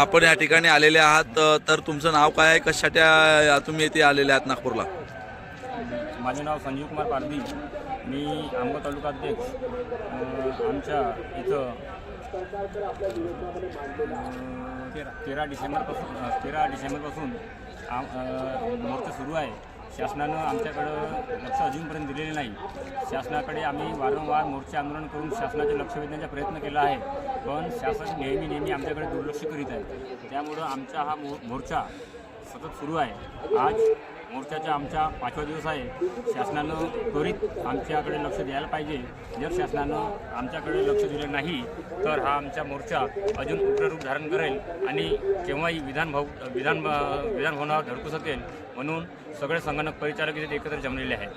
आपण या ठिकाणी आलेले आहात तर तुमचं नाव काय आहे? अ, तुम्ही येथे आलेले आहात नागपूरला? माझे नाव संजीव कुमार पारधी. मी आंबा तालुका अध्यक्ष. आमच्या इथं अ, तेरा डिसेंबरपासून तेरा डिसेंबरपासून आम मोर्चा सुरू आहे. शासनानं आमच्याकडं लक्ष अजूनपर्यंत दिलेले नाही. शासनाकडे आम्ही वारंवार मोर्चे आंदोलन करून शासनाचे लक्ष वेधण्याचा प्रयत्न केला आहे. पण शासन नेहमी नेहमी आमच्याकडे दुर्लक्ष करीत आहे. त्यामुळं आमचा हा मो मोर्चा सतत सुरू आहे. आज मोर्चाचा आमचा पाचवा दिवस आहे. शासनानं त्वरित आमच्याकडे लक्ष द्यायला पाहिजे. जर शासनानं आमच्याकडे लक्ष दिलं नाही तर हा आमचा मोर्चा अजून उग्ररूप धारण करेल आणि केव्हाही विधान भाऊ विधान विधान भवनावर धडकू शकेल म्हणून सगळे संगणक परिचालक इथे एकत्र जमलेले आहेत.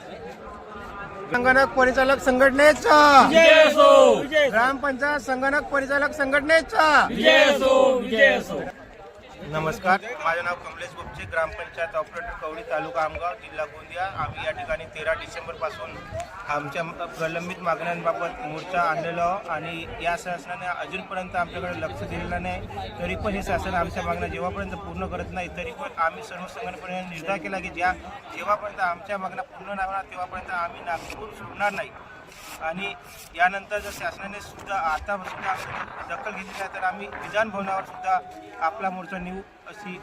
संगणक परिचालक संघटनेचा! ग्रामपंचायत संगणक परिचालक संघटनेचा! नमस्कार माझं नाव कमलेश गुप्ते ग्रामपंचायत ऑपरेटर कवडी तालुका आमगाव जिल्हा गोंदिया. आम्ही या ठिकाणी तेरा डिसेंबरपासून आमच्या प्रलंबित मागण्यांबाबत मोर्चा आणलेलो आणि या शासनाने अजूनपर्यंत आमच्याकडे लक्ष दिलेलं नाही. तरी पण हे शासन आमच्या मागण्या जेव्हापर्यंत पूर्ण करत नाही तरी पण आम्ही सर्व संघटनेने निर्धार केला की ज्या जेव्हापर्यंत आमच्या मागण्या पूर्ण नाही होणार तेव्हापर्यंत आम्ही नागपूर सोडणार नाही. आणि यानंतर जर शासनाने सुद्धा आता सुद्धा आमची दखल घेतली आहे तर आम्ही विधान भवनावर सुद्धा आपला मोर्चा नेऊ अशी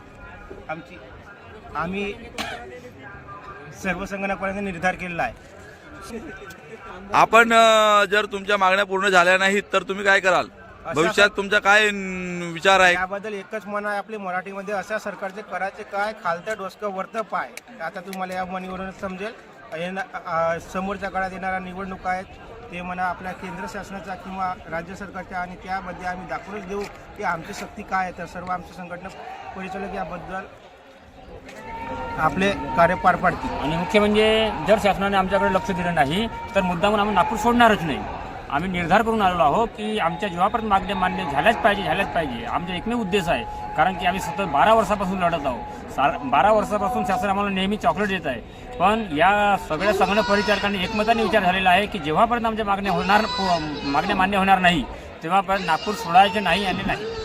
आमची आम्ही सर्व संगणकापर्यंत निर्धार केलेला आहे. आपण जर तुमच्या मागण्या पूर्ण झाल्या नाहीत तर तुम्ही काय कराल? भविष्यात तुमचा काय विचार आहे? याबद्दल एकच मन आहे आपली मराठीमध्ये अशा सरकारचे करायचे काय? खालतं डोसकं वरतं पाय. आता तुम्हाला या म्हणीवरूनच समजेल. हे ना- समोरच्या काळात येणाऱ्या निवडणुका आहेत ते म्हणा आपल्या केंद्र शासनाच्या किंवा राज्य सरकारच्या आणि त्यामध्ये आम्ही दाखवूनच देऊ की आमची शक्ती काय आहे. तर सर्व आमचे संघटना परिचालक याबद्दल आपले कार्य पार पाडतील. आणि मुख्य म्हणजे जर शासनाने आमच्याकडे लक्ष दिलं नाही तर मुद्दामून आम्ही नागपूर सोडणारच नाही. आम्ही निर्धार करून आलेलो आहोत की आमच्या जेव्हापर्यंत मागण्या मान्य झाल्याच पाहिजे झाल्याच पाहिजे. आमचा एकमेव उद्देश आहे. कारण की आम्ही सतत बारा वर्षापासून लढत आहोत. सा बारा वर्षापासून शासन आम्हाला नेहमी चॉकलेट देत आहे. पण या सगळ्या संगणक परिचारकांनी एकमताने विचार झालेला आहे की जेव्हापर्यंत आमच्या मागण्या होणार मागण्या मान्य होणार नाही तेव्हापर्यंत नागपूर सोडायचे नाही आणि नाही.